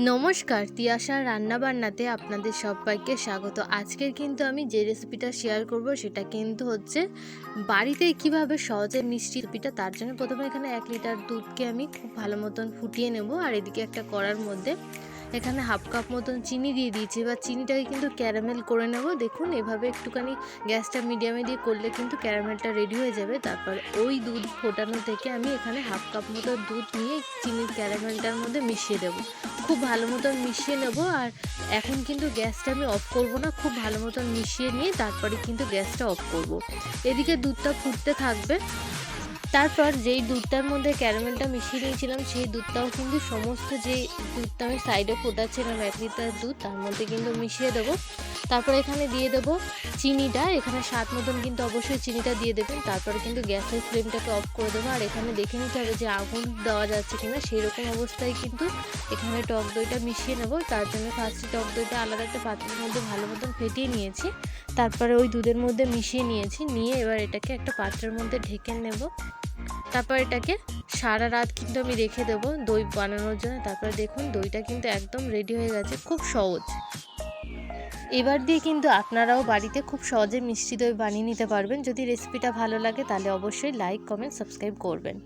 নমস্কার, তিয়াশার রান্নাবান্নাতে আপনাদের সবাইকে স্বাগত। আজকের কিন্তু আমি যে রেসিপিটা শেয়ার করব সেটা কিন্তু হচ্ছে বাড়িতে কীভাবে সহজে মিষ্টি রেসিপিটা তার জন্য প্রথমে এখানে এক লিটার দুধকে আমি খুব ভালো মতন ফুটিয়ে নেব আর এদিকে একটা কড়ার মধ্যে এখানে হাফ কাপ মতন চিনি দিয়ে দিয়েছি। এবার চিনিটাকে কিন্তু ক্যারামেল করে নেব। দেখুন, এভাবে একটুখানি গ্যাসটা মিডিয়ামে দিয়ে করলে কিন্তু ক্যারামেলটা রেডি হয়ে যাবে। তারপর ওই দুধ ফোটানো থেকে আমি এখানে হাফ কাপ মতো দুধ নিয়ে চিনির ক্যারামেলটার মধ্যে মিশিয়ে দেবো। খুব ভালো মতন মিশিয়ে নেব আর এখন কিন্তু গ্যাসটা আমি অফ করব না, খুব ভালো মতন মিশিয়ে নিয়ে তারপরে কিন্তু গ্যাসটা অফ করব। এদিকে দুধটা ফুটতে থাকবে। তারপর যেই দুধটার মধ্যে ক্যারামেলটা মিশিয়ে নিয়েছিলাম সেই দুধটাও কিন্তু সমস্ত যে দুধটা আমি সাইডে ফোটাচ্ছিলাম, এক লিটার দুধ, তার মধ্যে কিন্তু মিশিয়ে দেবো। তারপর এখানে দিয়ে দেবো চিনিটা, এখানে স্বাদ মতন কিন্তু অবশ্যই চিনিটা দিয়ে দেবেন। তারপরে কিন্তু গ্যাসের ফ্লেমটাকে অফ করে দেবো। আর এখানে দেখে নিতে হবে যে আগুন দেওয়া যাচ্ছে কিনা সেই রকম অবস্থায় কিন্তু এখানে টক দইটা মিশিয়ে নেব। তার জন্য ফার্স্টে টক দইটা আলাদা একটা পাত্রের মধ্যে ভালো মতন ফেটিয়ে নিয়েছি। তারপরে ওই দুধের মধ্যে মিশিয়ে নিয়েছি। নিয়ে এবার এটাকে একটা পাত্রের মধ্যে ঢেকে নেব। তারপর এটাকে সারা রাত কিন্তু আমি রেখে দেবো দই বানানোর জন্য। তারপরে দেখুন, দইটা কিন্তু একদম রেডি হয়ে গেছে, খুব সহজ। এবার দিয়ে কিন্তু আপনারাও বাড়িতে খুব সহজে মিষ্টি দই বানিয়ে নিতে পারবেন। যদি রেসিপিটা ভালো লাগে তাহলে অবশ্যই লাইক কমেন্ট সাবস্ক্রাইব করবেন।